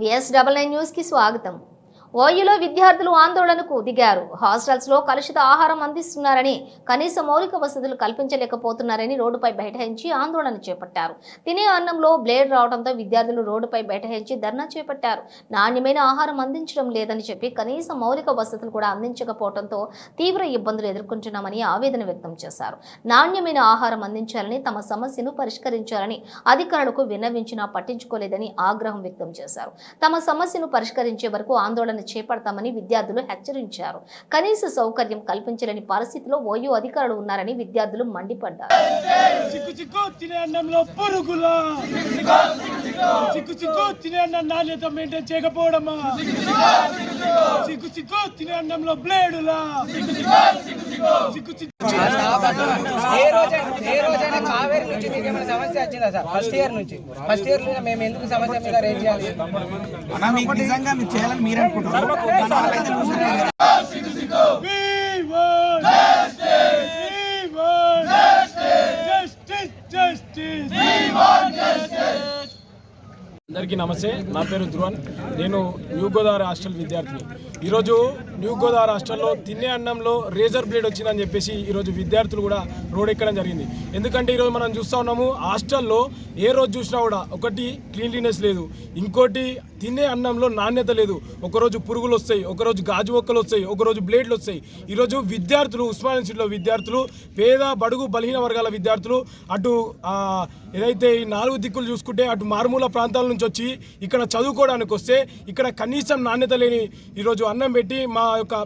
BS double nine న్యూస్కి స్వాగతం. ఓయూలో విద్యార్థులు ఆందోళనకు దిగారు. హాస్టల్స్లో కలుషిత ఆహారం అందిస్తున్నారని కనీస మౌలిక వసతులు కల్పించలేకపోతున్నారని రోడ్డుపై బైఠాయించి ఆందోళన చేపట్టారు. తినే అన్నంలో బ్లేడ్ రావడంతో విద్యార్థులు రోడ్డుపై బైఠాయించి ధర్నా చేపట్టారు. నాణ్యమైన ఆహారం అందించడం లేదని చెప్పి కనీస మౌలిక వసతులు కూడా అందించకపోవడంతో తీవ్ర ఇబ్బందులు ఎదుర్కొంటున్నామని ఆవేదన వ్యక్తం చేశారు. నాణ్యమైన ఆహారం అందించాలని తమ సమస్యను పరిష్కరించాలని అధికారులకు విన్నవించినా పట్టించుకోలేదని ఆగ్రహం వ్యక్తం చేశారు. తమ సమస్యను పరిష్కరించే వరకు ఆందోళన చేపడతామని విద్యార్థులు హెచ్చరించారు. కనీస సౌకర్యం కల్పించలేని పరిస్థితిలో ఓయూ అధికారులు ఉన్నారని విద్యార్థులు మండిపడ్డారు. చిక్కు చిక్కు తినే అన్నంలో అన్నం నాణ్యత మెయింటైన్ చేయకపోవడమా? చిక్కు చిక్కు తినే అన్నంలో బ్లేడులా చిక్కు చిక్కు ఏ రోజైనా ఏ రోజైనా కావేరి నుంచి మీకు ఏమైనా సమస్య వచ్చిందా సార్? ఫస్ట్ ఇయర్ నుంచి. ఫస్ట్ ఇయర్ నుంచి మేము ఎందుకు సమస్య మీద రేజ్ చేయాలి? నిజంగా మీరు చేయాలని మీరు అనుకుంటున్నారు. అందరికీ నమస్తే. నా పేరు ధ్రువన్ నేను న్యూ గోదావరి హాస్టల్ విద్యార్థిని. ఈరోజు న్యూ గోదావరి హాస్టల్లో తినే అన్నంలో రేజర్ బ్లేడ్ వచ్చిందని చెప్పేసి ఈరోజు విద్యార్థులు కూడా రోడ్ ఎక్కడం జరిగింది. ఎందుకంటే ఈరోజు మనం చూస్తూ ఉన్నాము హాస్టల్లో ఏ రోజు చూసినా కూడా ఒకటి క్లీన్లీనెస్ లేదు. ఇంకోటి తినే అన్నంలో నాణ్యత లేదు. ఒకరోజు పురుగులు వస్తాయి ఒకరోజు గాజు ఒక్కలు వస్తాయి ఒకరోజు బ్లేడ్లు వస్తాయి. ఈరోజు విద్యార్థులు ఉస్మాన్ యూనివర్సిటీలో విద్యార్థులు పేద బడుగు బలహీన వర్గాల విద్యార్థులు అటు ఏదైతే ఈ నాలుగు దిక్కులు చూసుకుంటే అటు మారుమూల ప్రాంతాల నుంచి వచ్చి ఇక్కడ చదువుకోవడానికి వస్తే ఇక్కడ కనీసం నాణ్యత లేని ఈరోజు అన్నం పెట్టి మా యొక్క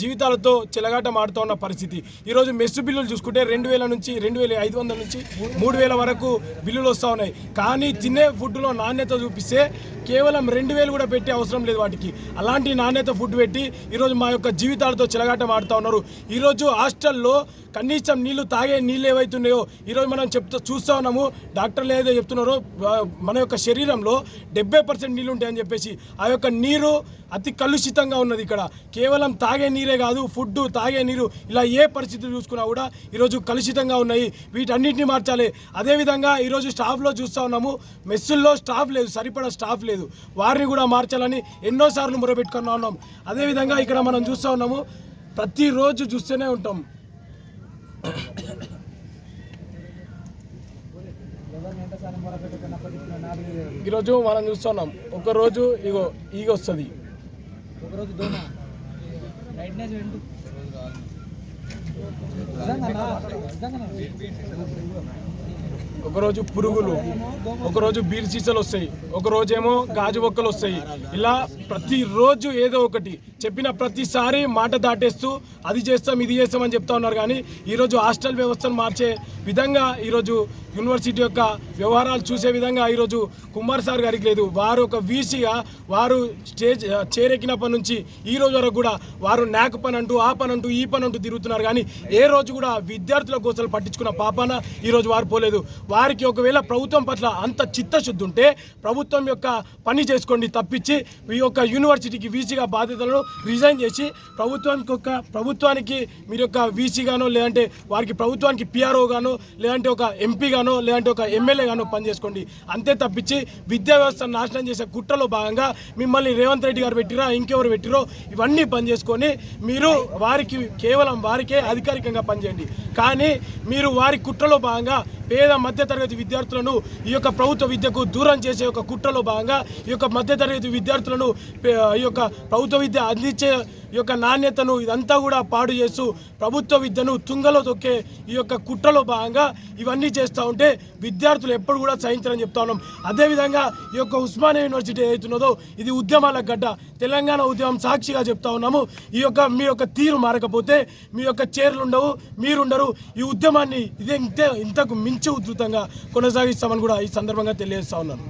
జీవితాలతో చెలగాట మాడుతూ ఉన్న పరిస్థితి. ఈరోజు మెస్సు బిల్లులు చూసుకుంటే రెండు వేల నుంచి రెండు వేల ఐదు వందల నుంచి మూడు వేల వరకు బిల్లులు వస్తూ ఉన్నాయి. కానీ తినే ఫుడ్లో నాణ్యత చూపిస్తే కేవలం రెండు వేలు కూడా పెట్టే అవసరం లేదు వాటికి. అలాంటి నాణ్యత ఫుడ్ పెట్టి ఈరోజు మా యొక్క జీవితాలతో చెలగాట మాడుతూ ఉన్నారు. ఈరోజు హాస్టల్లో కనీసం నీళ్ళు తాగే నీళ్ళు ఏవైతున్నాయో ఈరోజు మనం చెప్తా చూస్తూ ఉన్నాము. డాక్టర్లు ఏదో చెప్తున్నారో మన యొక్క శరీరంలో డెబ్బై పర్సెంట్ నీళ్ళు ఉంటాయని చెప్పేసి ఆ యొక్క నీరు అతి కలుషితంగా ఉన్నది ఇక్కడ. కేవలం తాగే నీరే కాదు ఫుడ్ తాగే నీరు ఇలా ఏ పరిస్థితులు చూసుకున్నా కూడా ఈరోజు కలుషితంగా ఉన్నాయి. వీటన్నిటిని మార్చాలి. అదేవిధంగా ఈరోజు స్టాఫ్లో చూస్తూ ఉన్నాము. మెస్సుల్లో స్టాఫ్ లేదు సరిపడా స్టాఫ్ లేదు. వారిని కూడా మార్చాలని ఎన్నోసార్లు మొరబెట్టుకున్నా ఉన్నాం. అదేవిధంగా ఇక్కడ మనం చూస్తూ ఉన్నాము. ప్రతిరోజు చూస్తూనే ఉంటాం. ఈరోజు మనం చూస్తున్నాం. ఒకరోజు ఇగో ఈగ వస్తుంది. ఒకరోజు ఒకరోజు పురుగులు ఒకరోజు బీర్ సీసలు వస్తాయి ఒకరోజేమో గాజు ఒక్కలు వస్తాయి. ఇలా ప్రతిరోజు ఏదో ఒకటి చెప్పిన ప్రతిసారి మాట దాటేస్తూ అది చేస్తాం ఇది చేస్తాం అని చెప్తా ఉన్నారు. కానీ ఈరోజు హాస్టల్ వ్యవస్థను మార్చే విధంగా ఈరోజు యూనివర్సిటీ యొక్క వ్యవహారాలు చూసే విధంగా ఈరోజు కుమార్ సార్ గారికి లేదు. వారు ఒక వీసీగా వారు స్టేజ్ చేరెక్కినప్పటి నుంచి ఈ రోజు వరకు కూడా వారు నాక్ పని అంటూ ఆ పని అంటూ ఈ పని అంటూ తిరుగుతున్నారు. కానీ ఏ రోజు కూడా విద్యార్థుల కోసం పట్టించుకున్న పాపాన ఈ రోజు వారు పోలేదు. వారికి ఒకవేళ ప్రభుత్వం పట్ల అంత చిత్తశుద్ధి ఉంటే ప్రభుత్వం యొక్క పని చేసుకోండి తప్పించి ఈ యొక్క యూనివర్సిటీకి వీసీగా బాధ్యతలను రిజైన్ చేసి ప్రభుత్వానికి ఒక ప్రభుత్వానికి మీరు యొక్క వీసీగానో లేదంటే వారికి ప్రభుత్వానికి పిఆర్ఓ గానో లేదంటే ఒక ఎంపీ గానో లేదంటే ఒక ఎమ్మెల్యే పని పనిచేసుకోండి అంతే తప్పించి విద్యా వ్యవస్థ నాశనం చేసే కుట్రలో భాగంగా మిమ్మల్ని రేవంత్ రెడ్డి గారు పెట్టిరా ఇంకెవరు పెట్టిరో ఇవన్నీ పని చేసుకొని మీరు వారికి కేవలం వారికే అధికారికంగా పనిచేయండి. కానీ మీరు వారి కుట్రలో భాగంగా పేద మధ్యతరగతి విద్యార్థులను ఈ యొక్క ప్రభుత్వ విద్యకు దూరం చేసే ఒక కుట్రలో భాగంగా ఈ యొక్క మధ్యతరగతి విద్యార్థులను ఈ యొక్క ప్రభుత్వ విద్య అందించే ఈ యొక్క నాణ్యతను ఇదంతా కూడా పాడు చేస్తూ ప్రభుత్వ విద్యను తుంగలో తొక్కే ఈ యొక్క కుట్రలో భాగంగా ఇవన్నీ చేస్తూ ఉంటే విద్యార్థులు ఎప్పుడు కూడా సహించాలని చెప్తా ఉన్నాం. అదేవిధంగా ఈ యొక్క ఉస్మానియా యూనివర్సిటీ ఏదైతున్నదో ఇది ఉద్యమాల గడ్డ. తెలంగాణ ఉద్యమం సాక్షిగా చెప్తా ఉన్నాము. ఈ యొక్క మీ యొక్క తీరు మారకపోతే మీ యొక్క చీరలు ఉండవు మీరుండరు. ఈ ఉద్యమాన్ని ఇదే ఇంతే ఇంతకు మంచి ఉధృతంగా కొనసాగిస్తామని కూడా ఈ సందర్భంగా తెలియజేస్తా ఉన్నాను